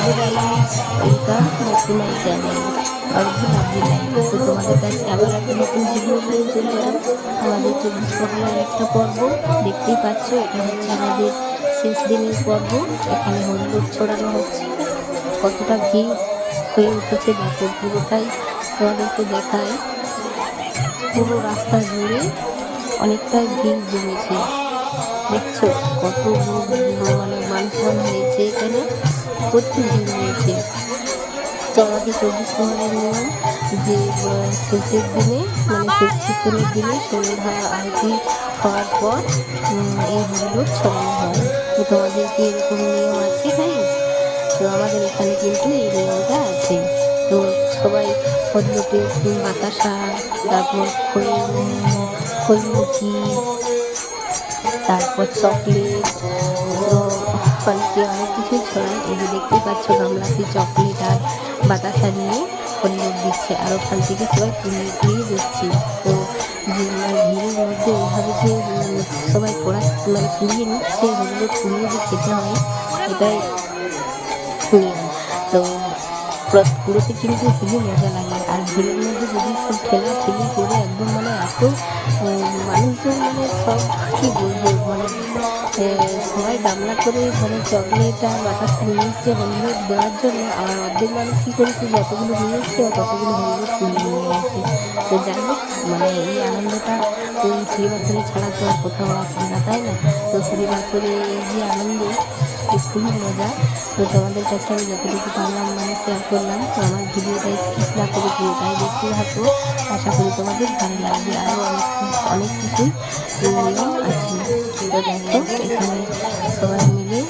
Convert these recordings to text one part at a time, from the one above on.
Guys welcome channel lovely তো তোমাদের কাছে আবার একটা নতুন চলে এলাম চব্বিশ পরগনার একটা পর্ব দেখতেই পাচ্ছ এটা আমাদের শেষ দিনের পর্ব এখানে হলুদ ছড়ানো হচ্ছে কতটা ভিড় হয়ে উঠেছে দেখো পুরোটাই তোমাদেরকে দেখায় পুরো রাস্তা জুড়ে অনেকটাই ভিড় জমেছে দেখছ কত মানে হয়েছে এখানে। প্রচুর ভিড় হয়েছে তো আমাদের চব্বিশ পনেরো নিয়ম যে শেষের দিনে মানে শেষ কীর্তনের দিনে সন্ধ্যা আরতি হওয়ার পর এই হলুদ ছড়ানো হয়। তো তোমাদের কি এরকম নিয়ম আছে গাইস তো আমাদের এখানে কিন্তু এই নিয়মটা আছে। তো সবাই হলুদে বাতাসা, তারপর খৈমুখি তারপর চকলেট অনেকে অনেক কিছু ছড়ায় এই যে দেখতে পাচ্ছ গামলাতে চকলেট আর বাতাসা নিয়ে হলুদ দিচ্ছে। আর ওখান থেকে সবাই কিনে কিনে দিচ্ছি তো ভিড়ের মধ্যে এইভাবে যে সবাই পড়া মানে কুড়িয়ে নিচ্ছে হলুদ কুড়িয়ে যে খেতে হয়, এটাই পুরোতে কিন্তু খুবই মজা লাগে। আর ভিড়ের মধ্যে যদি সব ঠেলা ঠেলি করে একদম মানে এত মানুষজন মানে সব কি বলব মানে সবাই গামলা করে মানে চকলেট আর বাতাসা নিয়ে এসছে হলুদ দেওয়ার জন্য। আর অর্ধেক মানুষ কী করেছে, যতগুলো নিয়ে এসছে ততগুলো হলুদ কিনে নিয়ে তো যাই হোক মানে এই আনন্দটা শ্রী বছরে ছাড়া তো আর কোথাও আসে না তাই না। তো শ্রী বছরে এই যে আনন্দ খুবই মজা তো তোমাদের কাছে আমি যতটুকু পারলাম মানে শেয়ার করলাম, তো আমার ভিডিওটা স্কিপ না করে পুরোটাই দেখতে থাকো। আশা করি তোমাদের ভালো লাগবে আরও অনেক অনেক নিয়ম আছে। তো দেখো, এখানে সবাই মিলে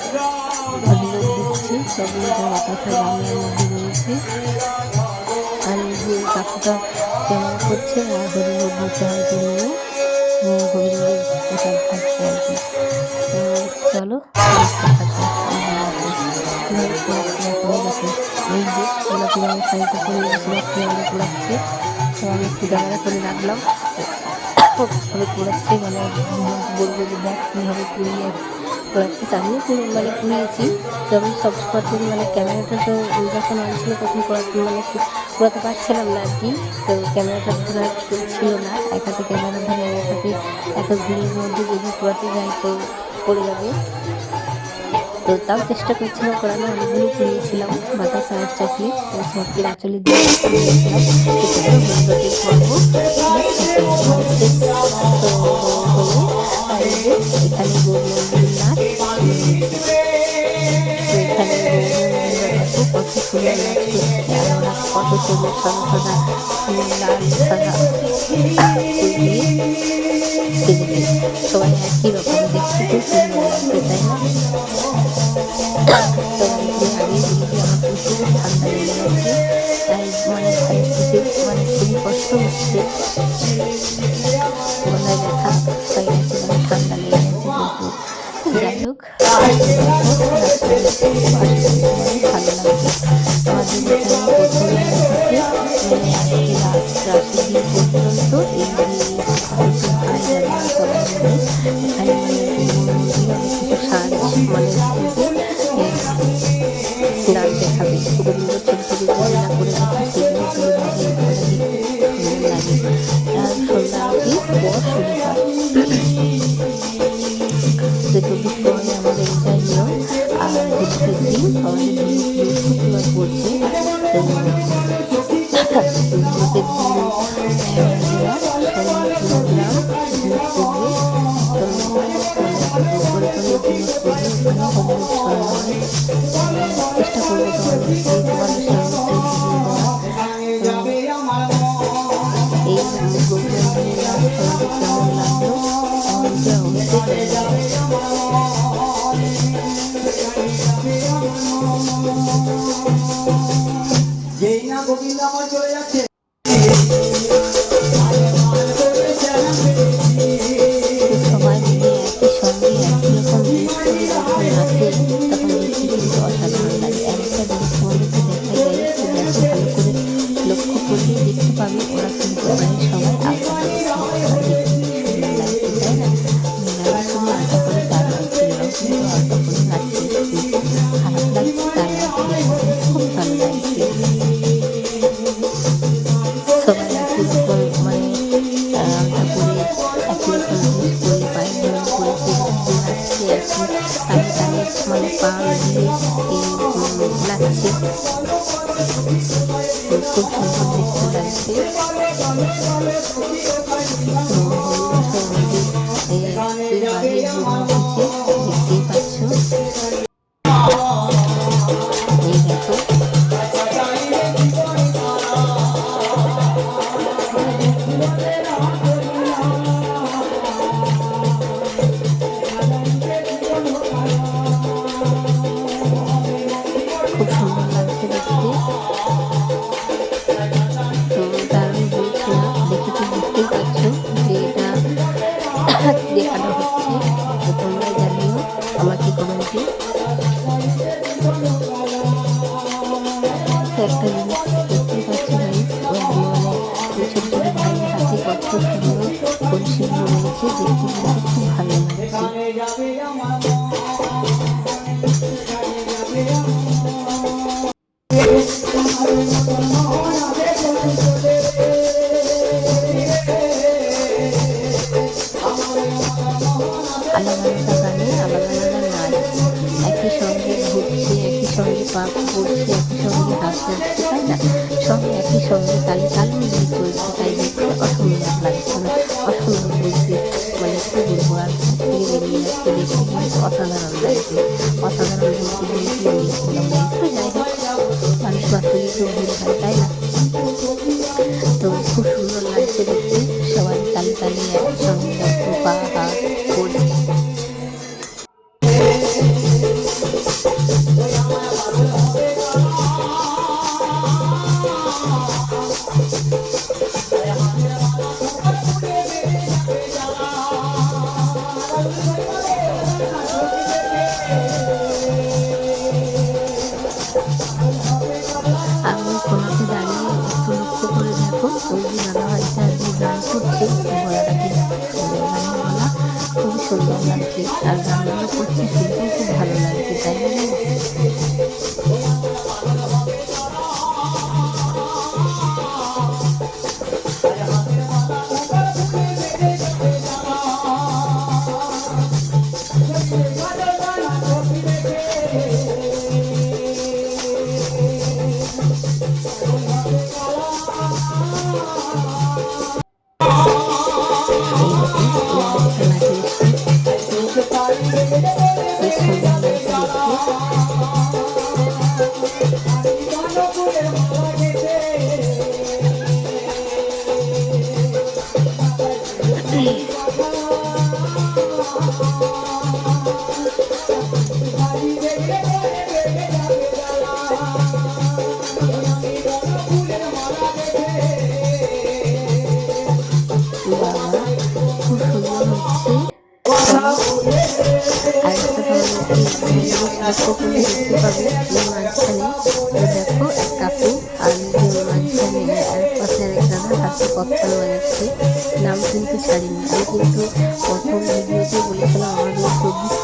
হলুদ দিচ্ছে আর বাতাসা গামলার মধ্যে রয়েছে। আর যে কাকুটা কেমন করছে আর হরিণের দিতে হয়তো নিয়ে। গোবিন্দের প্রসাদ খাচ্ছে আর কি। চলো। এই যে গোলাপি রঙের শাড়িটা পরে গোলাপি পোড়াচ্ছে, তো আমি একটু ক্যামেরা করে রাখলাম। কীভাবে পোড়াচ্ছে মানে বলব যে দেখ কীভাবে পুড়িয়ে পোড়াচ্ছিস আমিও পুড়ে মানে পুড়িয়েছি তো আমি সব সময় মানে ক্যামেরাটা তো যখন অন তখন পোড়াতে মানে পোড়াতে পারছিলাম না আর কি। তো ক্যামেরাটা ধরা ছিল না এক হাতে ক্যামেরা ধরে এক হাতে এত ভিড়ের মধ্যে যদি পোড়াতে যাই তো পড়ে যাবে। তো তাও চেষ্টা করছিলাম করানো অনেকগুলো পুড়িয়েছিলাম বাতাসা আর চকলেট তো সবকে আঁচলে দিয়ে এখানে কত সুন্দর নাচ করছে আর ওরা কত সুন্দর সাদা সাদা লাল সাদা। আজকে লাস্ট রাশি দিন পর্যন্ত এই মানে গান দেখাবে গোবিন্দ ছোট ছোট যেগুলো চব্বিশ আমাদের নিয়ম আর দিন আমাদের বৃহস্পতিবার গোবিন্দ আমার চলে যাচ্ছে। দিয়েছি তারপরে মানে পাউরুটি লাগছে খুব সুন্দর দেখতে লাগছে খুব ভালো আলাদা নাচ একই সঙ্গে যাচ্ছে তাই না? সব একই সঙ্গে তালে তাল চলছে। Música খুব ভালো লাগছে তাই মাঝখানে এক মাঝখানে আর পাশে আরেক হাতে কপ্তাল বাজাচ্ছে নাম কিন্তু ছাড়িনি আমি কিন্তু প্রথম আমাদের চব্বিশ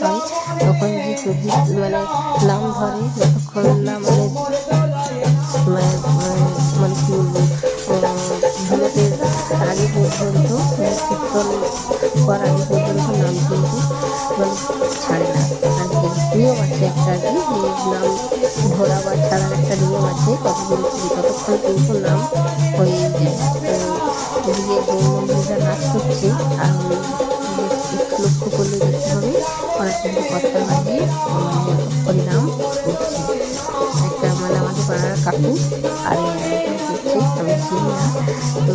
হয় তখন যে চব্বিশ মানে নাম ধরে যতক্ষণ না মানে মানে মানে কি বলব আগে পর্যন্ত কীর্তন করার আগে পর্যন্ত নাম কিন্তু মানে ছাড়ে না। আর নিয়ম আছে একটা আর কি নাম ধরা বা ছাড়ার একটা নিয়ম আছে, কতদিন ততক্ষণ কিন্তু নাম হয়ে যায়। তো ওদিকে নাচ করছে আর লক্ষ্য করলে দেখতে হবে ওরা কিন্তু কথা লাগিয়ে হরিনাম করছে একটা মানে আমাদের পাড়ার কাকু, আর করছে আমি চিনি না। তো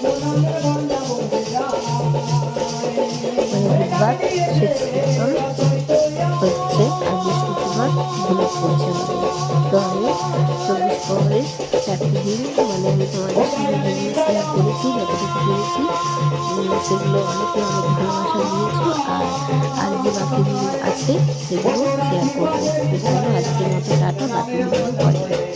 পড়ছে আমাদের তো আমি চব্বিশ পরের চারটি দিন মানে আমি তোমাদের সঙ্গে শেয়ার করেছি। যতটুকু পেরেছি সেগুলো অনেকে অনেক ভালোবাসা দিয়েছ আর আর যে বাকিগুলো আছে সেগুলো শেয়ার করব আজকের মতো টাটা বাকি